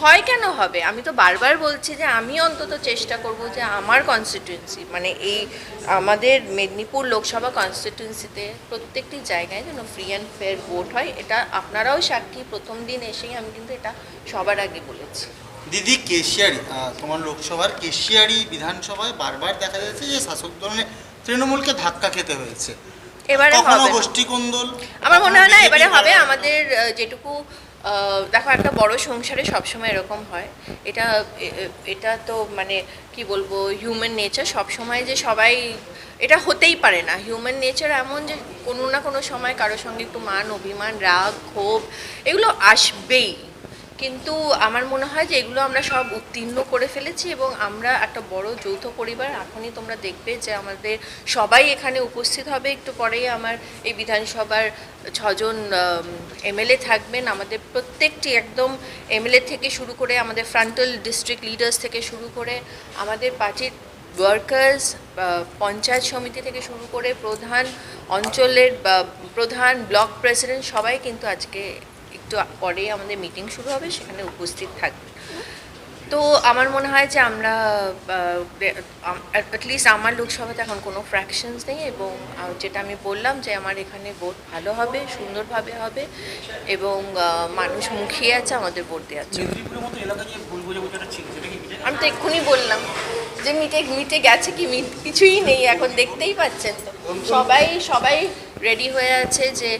ভয় কেন হবে? আমি তো বারবার বলছি যে আমি অন্তত চেষ্টা করব যে আমার কনস্টিটিউয়েন্সি মানে এই আমাদের মেদিনীপুর লোকসভা কনস্টিটিউয়েন্সিতে প্রত্যেকটি জায়গায় যেন ফ্রি অ্যান্ড ফেয়ার ভোট হয় এটা আপনারাও সাক্ষী প্রথম দিন এসেই আমি কিন্তু এটা সবার আগে বলেছি। দিদি কেশিয়ারি তোমার লোকসভার কেশিয়ারি বিধানসভায় বারবার দেখা যাচ্ছে যে শাসক দলের তৃণমূলকে ধাক্কা খেতে হয়েছে। এবারে হবে গোষ্ঠী কোন্দল আমার মনে হয় না এবারে হবে আমাদের যেটুকু দেখো, একটা বড় সংসারে সবসময় এরকম হয়। এটা এটা তো মানে কি বলব হিউম্যান নেচার সবসময় যে সবাই, এটা হতেই পারে না। হিউম্যান নেচার এমন যে কোনো না কোনো সময় কারোর সঙ্গে একটু মান, অভিমান, রাগ, ক্ষোভ, এগুলো আসবেই। কিন্তু আমার মনে হয় যে এগুলো আমরা সব উত্তীর্ণ করে ফেলেছি এবং আমরা একটা বড় যৌথ পরিবার। এখনই তোমরা দেখবে যে আমাদের সবাই এখানে উপস্থিত হবে। একটু পরেই আমার এই বিধানসভার ছজন এমএলএ থাকবেন। আমাদের প্রত্যেকটি একদম এমএলএ থেকে শুরু করে আমাদের ফ্রন্টাল ডিস্ট্রিক্ট লিডার্স থেকে শুরু করে আমাদের পার্টির ওয়ার্কার্স পঞ্চায়েত সমিতি থেকে শুরু করে প্রধান অঞ্চলের প্রধান ব্লক প্রেসিডেন্ট সবাই কিন্তু আজকে একটু পরে আমাদের মিটিং শুরু হবে সেখানে উপস্থিত থাকবে। তো আমার মনে হয় যে আমরা অ্যাটলিস্ট আমার লোকসভাতে এখন কোনো ফ্র্যাকশনস নেই এবং যেটা আমি বললাম যে আমার এখানে ভোট ভালো হবে সুন্দরভাবে হবে এবং মানুষ মুখিয়ে আছে আমাদের ভোট দেওয়ার জন্য। আমি তো এক্ষুনি বললাম যে মিটে মিটে গেছে কি মিট কিছুই নেই এখন দেখতেই পাচ্ছেন। তো সবাই সবাই রেডি হয়ে আছে যে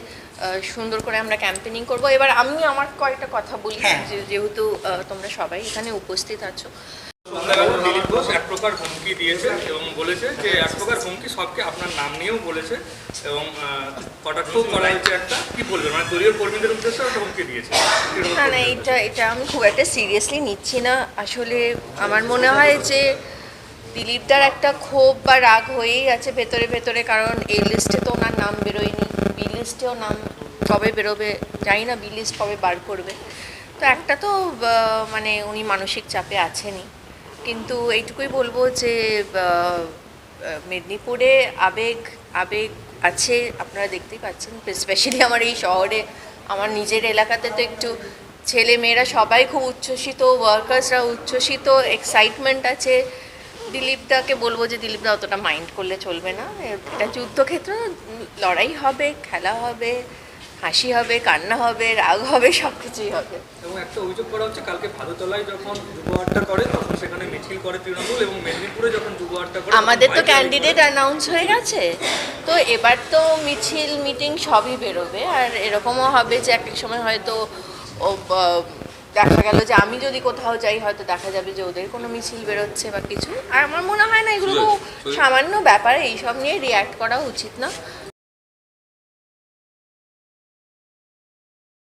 সুন্দর করে আমরা ক্যাম্পেনিং করব। এবার আমি আমার কয়েকটা কথা বলি হ্যাঁ। যে- যেহেতু তোমরা সবাই এখানে উপস্থিত আছো। দিলীপ ঘোষ এক প্রকার হুমকি দিয়েছে এবং বলেছে যে এক প্রকার হুমকি সবকে আপনার নাম নিয়েও বলেছে এবং কটাক্ষ করা হয়েছে একটা কি বলবেন মানে দলীয় কর্মীদের উদ্দেশ্যে একটা হুমকি দিয়েছে। না না এটা এটা আমি খুব একটা সিরিয়াসলি নিচ্ছি না। আসলে আমার মনে হয় যে দিলীপদার একটা ক্ষোভ বা রাগ হয়েই আছে ভেতরে ভেতরে, কারণ এই লিস্টে তো ওনার নাম বেরোয়নি। বি লিস্টেও নাম কবে বেরোবে জানি না বি লিস্ট কবে বার করবে। তো একটা তো মানে উনি মানসিক চাপে আছেনই। কিন্তু এইটুকুই বলব যে মেদিনীপুরে আবেগ আবেগ আছে, আপনারা দেখতেই পাচ্ছেন স্পেশালি আমার এই শহরে। আমার নিজের এলাকাতে তো একটু ছেলে মেয়েরা সবাই খুব উচ্ছ্বসিত ওয়ার্কার্সরা উচ্ছ্বসিত এক্সাইটমেন্ট আছে। দিলীপদাকে বলব যে দিলীপদা অতটা মাইন্ড করলে চলবে না। এটা যুদ্ধক্ষেত্র লড়াই হবে খেলা হবে হাসি হবে কান্না হবে রাগ হবে সব কিছুই হবে। এবং একটা অভিযোগ করা হচ্ছে কালকে ভাদুতলায় যখন যুব আড্ডা করে তখন সেখানে মিছিল করে তৃণমূল এবং মেদিনীপুরে যখন যুব আড্ডা করে আমাদের তো ক্যান্ডিডেট অ্যানাউন্স হয়ে গেছে। তো এবার তো মিছিল মিটিং সবই বেরোবে আর এরকমও হবে যে এক এক সময় হয়তো দেখা গেল যে আমি যদি কোথাও যাই হয়তো দেখা যাবে যে ওদের কোনো মিছিল বেরোচ্ছে বা কিছু। আর আমার মনে হয় না এগুলো তো সামান্য ব্যাপারে এইসব নিয়ে রিয়্যাক্ট করা উচিত না।